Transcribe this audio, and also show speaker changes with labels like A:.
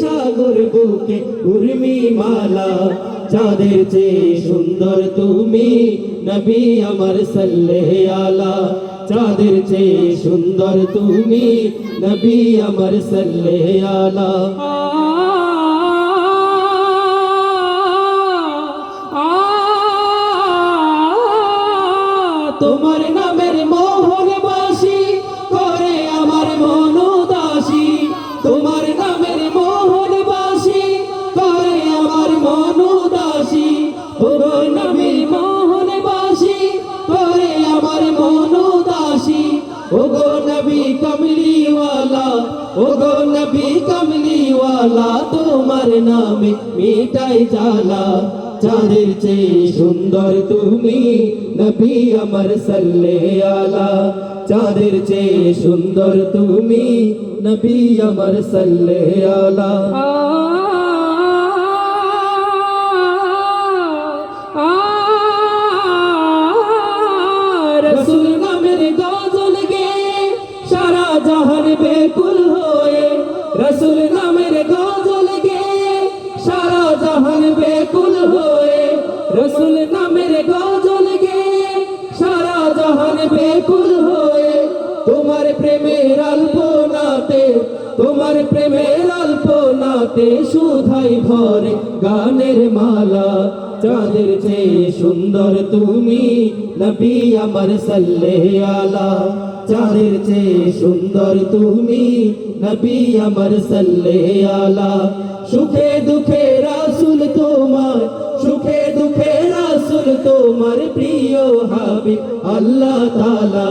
A: সাগর বুকে উর্মি মালা যাদের চেয়ে সুন্দর তুমি নবী আমার সাল্লে আলা চাঁদের চেয়ে সুন্দর তুমি নবী আমার সাল্লে আলা তোমার নামের মোহন বাসি তোমার নামে মিটাই জালা চাঁদের চেয়ে সুন্দর তুমি নবী আমার সাল্লে আলা। চাঁদের চেয়ে সুন্দর তুমি নবী আমার সাল্লে আলা। রসুল নামের গজল গে সারা জাহান বেকুল হয়ে। রসুল নামের গজল গে সারা জাহান বেকুল হয়ে। রসুল নামের গজল তোমার প্রেমের আলপনাতে শুধাই ভরে গানের মালা। চাঁদের চেয়ে সুন্দর তুমি নবী আমার সাল্লে আলা চাঁদের চেয়ে সুন্দর তুমি নবী আমার সাল্লে আলা সুখে দুঃখে রাসুল তোমার, সুখে দুঃখে রাসুল তোমার প্রিয় হাবি আল্লাহ তালা